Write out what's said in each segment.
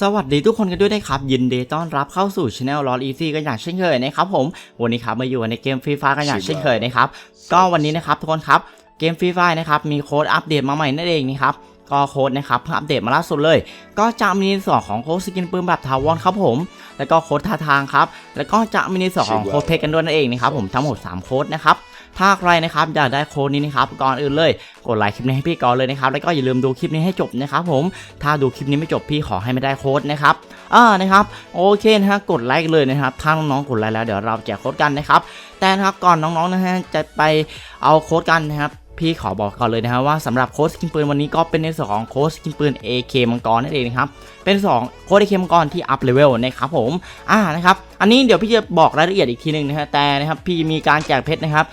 สวัสดีทุกคนกันด้วยนะครับ ยินดีต้อนรับเข้าสู่ช anel ลอ e อีซี่กันอย่างเช่นเคยนะครับผม วันนี้ครับมาอยู่ในเกมฟรีไฟกันอย่างเช่นเคยนะครับ ก็วันนี้นะครับทุกคนครับ เกมฟรีไฟนะครับ มีโค้ดอัปเดตมาใหม่นั่นเองนะครับ ก็โค้ดนะครับเพิ่งอัปเดตมาล่าสุดเลย ก็จะมีในส่วนของโค้ดสกินปืนแบบทาวอนครับผม แล้วก็โค้ดท่าทางครับ แล้วก็จะมีในส่วนของโค้ดเพชรกันด้วยนั่นเองนะครับผมทั้งหมด3โค้ดนะครับ ถ้าใครนะครับอยากได้โค้ดนี้นะครับก่อนอื่นเลยกดไลค์คลิปนี้ให้พี่ก่อนเลยนะครับแล้วก็อย่าลืมดูคลิปนี้ให้จบนะครับผมถ้าดูคลิปนี้ไม่จบพี่ขอให้ไม่ได้โค้ดนะครับอ่านะครับโอเคนะฮะกดไลค์เลยนะครับถ้าน้องๆกดไลค์แล้วเดี๋ยวเราแจกโค้ดกันนะครับแต่นะครับก่อนน้องๆนะฮะจะไปเอาโค้ดกันนะครับ พี่ขอบอกก่อนเลยนะครับว่าสำหรับโค้ดสกินปืนวันนี้ก็เป็นในส่วนของโค้ดสกินปืน AK มังกรนั่นเองนะครับเป็น2โค้ด AK มังกรที่อัพเลเวลนะครับผมอ่านะครับอันนี้เดี๋ยวพี่จะบอกรายละเอียดอีกทีหนึ่งนะฮะแต่นะครับพี่มีการแจกเพชรนะครับ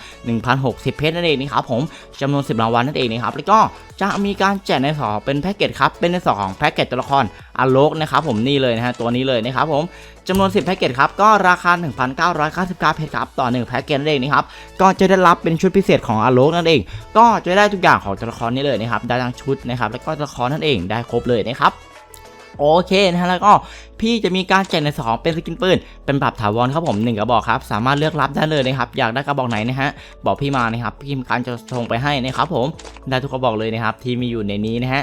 1,060 เพชรนั่นเองนะครับผมจำนวน 10 รางวัลนั่นเองนะครับแล้วก็จะมีการแจกในสองเป็นแพ็กเกจครับเป็นในสองของแพ็กเกจตัวละครอโลกนะครับผมนี่เลยนะฮะตัวนี้เลยนะครับผมจำนวน 10 แพ็กเกจครับก็ราคา 1,999 เพชรครับต่อ 1 แพ็กเกจนั่นเองนะครับก็จะได้รับเป็นชุดพิเศษของอโลกนั่นเองก็จะได้ทุกอย่างของตัวละครนี้เลยนะครับได้ทั้งชุดนะครับแล้วก็ตัวละครนั่นเองได้ครบเลยนะครับโอเคนะฮะแล้วก็พี่จะมีการแจกในสองเป็นสกินปืนเป็นแบบถาวรครับผมหนึ่งกระบอกครับสามารถเลือกรับได้เลยนะครับอยากได้กระบอกไหนนะฮะบอกพี่มานะครับพี่มีการจะส่งไปให้นะครับผมได้ทุกกระบอกเลยนะครับที่มีอยู่ในนี้นะฮะ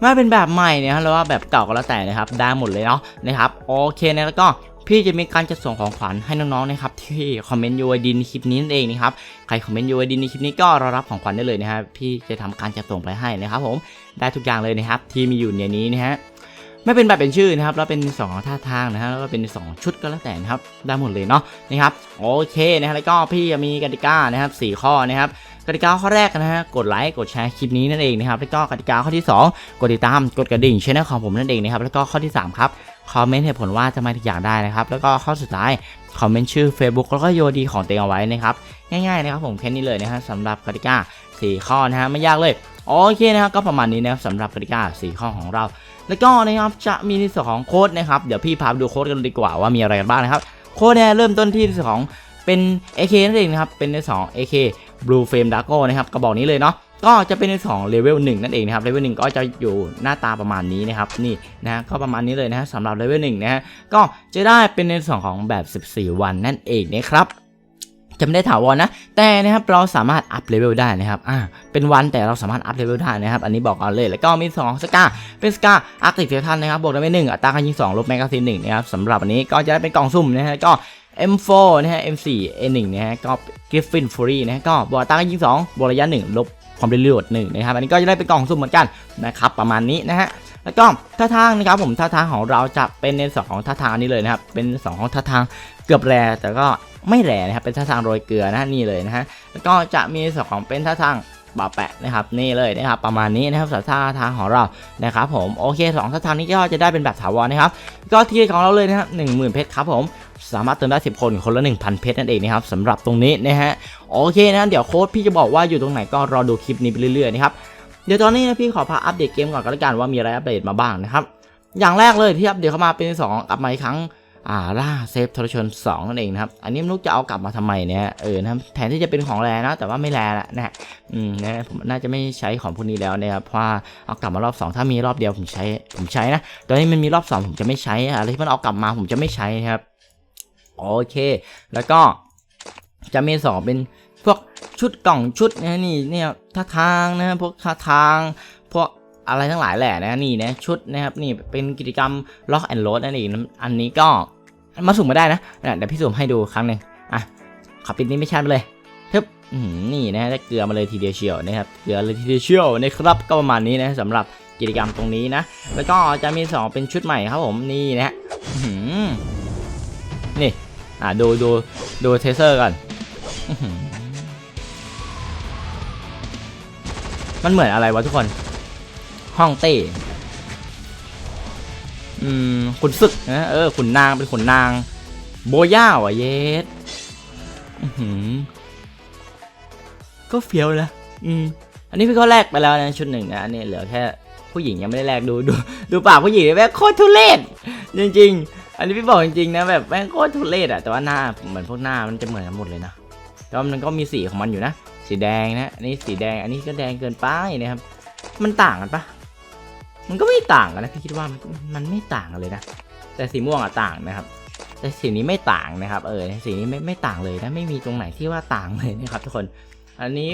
ไม่เป็นแบบใหม่เนี่ยฮะหรือว่าแบบเก่าก็แล้วแต่นะครับได้หมดเลยเนาะนะครับโอเคนะแล้วก็ พี่จะมีการจัดส่งของขวัญให้น้องๆนะครับที่คอมเมนต์ UID ในคลิปนี้นั่นเองนะครับใครคอมเมนต์ UID ในคลิปนี้ก็รอรับของขวัญได้เลยนะครับพี่จะทำการจัดส่งไปให้นะครับผมได้ทุกอย่างเลยนะครับที่มีอยู่ในนี้นะฮะไม่เป็นแบบเป็นชื่อนะครับแล้วเป็นสองท่าทางนะฮะแล้วก็เป็นสองชุดก็แล้วแต่นะครับได้หมดเลยเนาะนะครับโอเคนะฮะแล้วก็พี่จะมีกติกานะครับสี่ข้อนะครับกติกาข้อแรกนะฮะกดไลค์กดแชร์คลิปนี้นั่นเองนะครับแล้วก็กติกาข้อที่ 2 กดติดตามกดกระดิ่งช่องของผมนั่นเองนะครับแล้วก็ข้อที่ 3 ครับ คอมเมนต์เหตุผลว่าทำไมถึงอยากได้นะครับ แล้วก็ข้อสุดท้ายคอมเมนต์ชื่อ Facebook แล้วก็โยดีของตัวเองเอาไว้นะครับ ง่ายๆนะครับผมแค่นี้เลยนะฮะสำหรับกติกาสี่ข้อนะฮะไม่ยากเลย โอเคนะครับก็ประมาณนี้นะครับสำหรับกติกาสี่ข้อของเรา แล้วก็นะครับจะมีในส่วนของโค้ดนะครับเดี๋ยวพี่พาดูโค้ดกันดีกว่าว่ามีอะไรกันบ้างนะครับโค้ดเนี่ยเริ่มต้นที่ในส่วนของเป็น AK นั่นเองนะครับเป็นในสอง AK Blue Flame Darko นะครับกระบอกนี้เลยเนาะ ก็จะเป็นในสองเลเวล1นั่นเองนะครับเลเวล1ก็จะอยู่หน้าตาประมาณนี้นะครับนี่นะก็ประมาณนี้เลยนะฮะสำหรับเลเวล1นะฮะก็จะได้เป็นในส่วนของแบบ 14 วันนั่นเองนะครับจะไม่ได้ถาวรนะ แต่นะครับเราสามารถอัพเลเวลได้นะครับอ่าเป็นวันแต่เราสามารถอัพเลเวลได้นะครับ อันนี้บอกเอาเลยแล้วก็มี2สกาเป็นสกาอาร์ติเฟทันนะครับบวกได้ไปหนึ่งอัตราการยิง2ลบแมกกาซีนหนึ่งนะครับสำหรับอันนี้ก็จะได้เป็นกล่องสุ่มนะฮะก็ M4 นะฮะ M4 A1 นะฮะก็ Griffin Fury นะฮะก็บวกอัตราการยิง2บวกระยะ1ลบ ความเร็วรวดหนึ่งนะครับอันนี้ก็จะได้เป็นกล่องสุ่มเหมือนกันนะครับประมาณนี้นะฮะแล้วก็ท่าทางนะครับผมท่าทางของเราจะเป็นในสองของท่าทางนี้เลยนะครับเป็นสองของท่าทางเกือบแรแต่ก็ไม่แรนะครับเป็นท่าทางโรยเกลือนะนี่เลยนะฮะแล้วก็จะมีส่วนของเป็นท่าทางบาแปะนะครับนี่เลยนะครับประมาณนี้นะครับสำหรับท่าทางของเรานะครับผมโอเคสองท่าทางนี้ก็จะได้เป็นแบบถาวรนะครับก็ที่ของเราเลยนะครับหนึ่งหมื่นเพชรครับผม สามารถเติมได้ 10 คนคนละ 1,000 เพชรนั่นเองนะครับสำหรับตรงนี้นะฮะโอเคนะเดี๋ยวโค้ดพี่จะบอกว่าอยู่ตรงไหนก็รอดูคลิปนี้ไปเรื่อยๆนะครับเดี๋ยวตอนนี้นะพี่ขอพาอัปเดตเกมก่อนก็แล้วกันว่ามีอะไรอัปเดตมาบ้างนะครับอย่างแรกเลยที่อัปเดตเข้ามาเป็น2กลับมาอีกครั้งอ่าล่าเซฟทรชน2นั่นเองนะครับ อันนี้ไม่รู้จะเอากลับมาทำไมเนี่ยเออนะครับแทนที่จะเป็นของแรนะแต่ว่าไม่แรละนะฮะอืมนะผมน่าจะไม่ใช้ของพวกนี้แล้วนะครับเพราะเอากลับมารอบ 2 ถ้ามีรอบเดียวผมใช้ผมใช้นะตอนนี้มันมีรอบ 2 ผมจะไม่ใช้อะไรที่มันเอากลับมาผมจะไม่ใช้ครับ โอเค แล้วก็จะมีสองเป็นพวกชุดกล่องชุดนะนี่เนี่ยท่าทางนะพวกท่าทาง พวกอะไรทั้งหลายแหละนะนี่นะชุดนะครับนี่เป็นกิจกรรม Lock and Load นั่นเองอันนี้ก็มาสุ่มมาได้นะเดี๋ยวพี่สุ่มให้ดูครั้งหนึ่งอะขอปิดนี้ไม่ชัดไปเลยทึบนี่นะได้เกลือมาเลยทีเดียวเชียวนะครับเกลือเลยทีเดียวเชียวนะครับก็ประมาณนี้นะสำหรับกิจกรรมตรงนี้นะ แล้วก็จะมี 2 เป็นชุดใหม่ครับผมนี่นะนี่ อ่าดูดูดูเทเซอร์ก่อนมันเหมือนอะไรวะทุกคน ห้องเต้อืมขุนศึกนะเออขุนนางเป็นขุนนาง โบย่าว่ะเยสก็เฟี้ยวนะอืมอันนี้พี่ก็แลกไปแล้วนะชุดหนึ่งนะอันนี้เหลือแค่ผู้หญิงยังไม่ได้แลกดูดูดูปากผู้หญิงแม่โคตรทุเรศจริง ๆ อันนี้พี่บอกจริงๆนะแบบแม่งโคตรทุเรศอะแต่ว่าหน้าเหมือนพวกหน้ามันจะเหมือนกันหมดเลยนะแต่ว่ามันก็มีสีของมันอยู่นะ สีแดงนะอันนี้สีแดงอันนี้ก็แดงเกินไปนะครับ มันต่างกันปะมันก็ไม่ต่างกันนะพี่คิดว่ามันมันไม่ต่างกันเลยนะแต่สีม่วงอะต่างนะครับ แต่สีนี้ไม่ต่างนะครับ เออสีนี้ไม่ไม่ต่างเลยนะไม่มีตรงไหนที่ว่าต่างเลยนะครับ ทุกคน อันนี้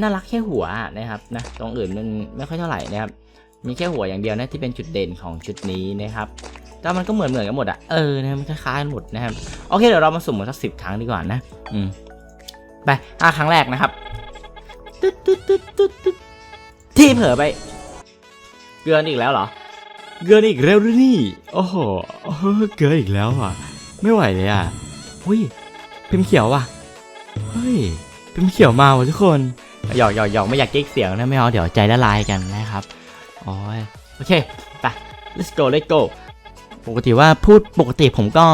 น่ารักแค่หัวนะครับนะตรงอื่นมันไม่ค่อยเท่าไหร่นะครับมีแค่หัวอย่างเดียวนะที่เป็นจุดเด่นของชุดนี้นะครับ แต่มันก็เหมือนเหมือนกันหมดอะเออนะมันคล้ายๆกันหมดนะครับ โอเคเดี๋ยวเรามาสุ่มกันสักสิบครั้งดีกว่านะ อืม ไปห้าครั้งแรกนะครับตึ๊ดตึ๊ดตึ๊ดตึ๊ดตึ๊ดที่เผลอไป เกลือนอีกแล้วเหรอ เกลือนอีกแล้วหรือนี่ โอ้โห เกลืออีกแล้วอะ ไม่ไหวเลยอะหุ้ยพิมพ์เขียวว่ะ เฮ้ยพิมพ์เขียวมาว่ะทุกคน หยอกหยอกหยอกไม่อยากเก๊กเสียงนะไม่เอาเดี๋ยวใจละลายกันนะครับ โอ้ย โอเค ไป let's go let's go ปกติว่าพูดปกติผมก็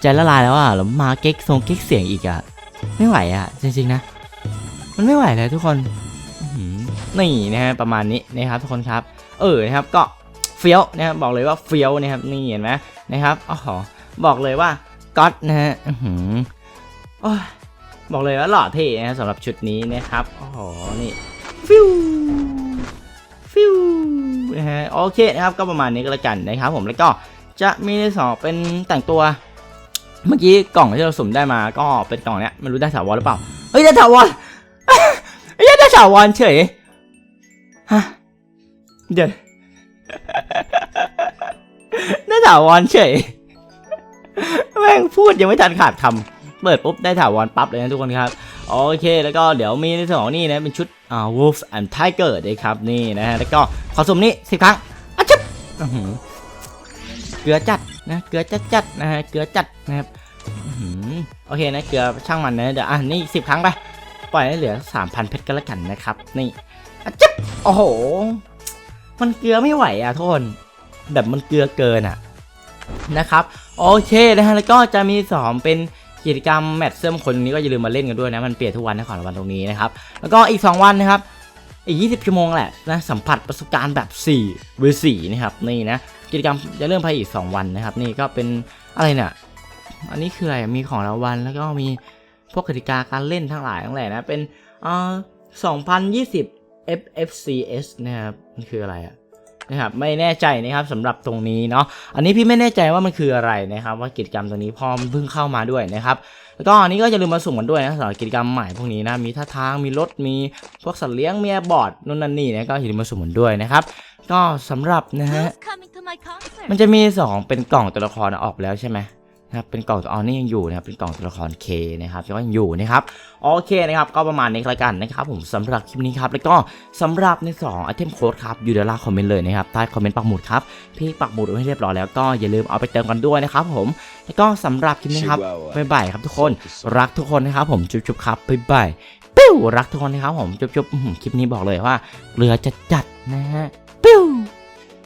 ใจละลายแล้วอะแล้วมาเก๊กทรงเก๊กเสียงอีกอะ ไม่ไหวอะ จริงๆนะ มันไม่ไหวเลยทุกคนนี่นะฮะประมาณนี้นะครับทุกคนครับ เออนะครับก็เฟี้ยวนะครับบอกเลยว่าเฟี้ยวนะครับนี่เห็นไหมนะครับอ๋อบอกเลยว่าก๊อตนะฮะอื้อหือโอ้ยบอกเลยว่าหล่อเท่นะสำหรับชุดนี้นะครับโอ้โหนี่ฟิวฟิวนะฮะโอเคนะครับก็ประมาณนี้ก็แล้วกันนะครับผมแล้วก็ จะมีในสองเป็นแต่งตัว เมื่อกี้กล่องที่เราสุ่มได้มาก็เป็นกล่องเนี้ยไม่รู้ได้ถาวรหรือเปล่าเฮ้ยได้ถาวรเฮ้ยได้ถาวรเฉยฮะเดี๋ยวได้ถาวรเฉยแม่งพูดยังไม่ทันขาดคำเปิดปุ๊บได้ถาวรปั๊บเลยนะทุกคนครับโอเค แล้วก็เดี๋ยวมีในส่วนของนี่นะเป็นชุดอ่า Wolves and Tiger นะครับนี่นะฮะแล้วก็ขอสุ่มนี่สิบครั้งอะชับอือ เกลือจัดนะเกลือจัดจัดนะฮะเกลือจัดนะครับโอเคนะเกลือช่างมันนะเดี๋ยวอะนี่สิบครั้งไปปล่อยให้เหลือสามพันเพชรก็แล้วกันนะครับ นี่อจับโอ้โห มันเกลือไม่ไหวอะทุกคนแบบมันเกลือเกินอะนะครับโอเคนะฮะแล้วก็จะมีสอนเป็นกิจกรรมแมตช์เสื้อมคนนี้ก็อย่าลืมมาเล่นกันด้วยนะมันเปลี่ยนทุกวันนะของรางวัลตรงนี้นะครับแล้วก็อีก 2 วันนะครับอีก 20 ชั่วโมงแหละนะสัมผัสประสบการณ์แบบ4เวอร์4นะครับนี่นะ กิจกรรมจะเริ่มภายอีก 2 วันนะครับ นี่ก็เป็นอะไรเนี่ย อันนี้คืออะไร มีของรางวัลแล้วก็มีพวกกติกาการเล่นทั้งหลายทั้งแหล่นะ เป็นอ่า2020 FFCS นะครับ มันคืออะไรอะนะครับไม่แน่ใจนะครับสำหรับตรงนี้เนาะอันนี้พี่ไม่แน่ใจว่ามันคืออะไรนะครับ ว่ากิจกรรมตรงนี้พอมเพิ่งเข้ามาด้วยนะครับแล้วก็อันนี้ก็อย่าลืมมาสุ่มกันด้วยนะสำหรับกิจกรรมใหม่พวกนี้นะมีท่าทางมีรถมีพวกสัตว์เลี้ยงมีแอร์บอร์ดนู่นนั่นนี่นะก็อย่าลืมมาสุ่มกันด้วยนะครับ ก็สำหรับนะฮะ มันจะมีสองเป็นกล่องตัวละครออกแล้วใช่ไหมนะครับเป็นกล่องอ๋อนี่ยังอยู่นะครับเป็นกล่องตัวละคร K นะครับยังอยู่นะครับโอเคนะครับก็ประมาณนี้ละกันนะครับผมสำหรับคลิปนี้ครับแล้วก็สำหรับใน2 item code ครับอยู่ด้านล่างคอมเมนต์เลยนะครับใต้คอมเมนต์ปักหมุดครับพี่ปักหมุดไว้ให้เรียบร้อยแล้วก็อย่าลืมเอาไปเติมกันด้วยนะครับผมแล้วก็สำหรับคลิปนี้ครับบ๊ายบายครับทุกคนรักทุกคนนะครับผมจุ๊บๆครับบ๊ายบายปิ้วรักทุกคนนะครับผมจุ๊บๆคลิปนี้บอกเลยว่าเรือจะจัดนะฮะปิ้ว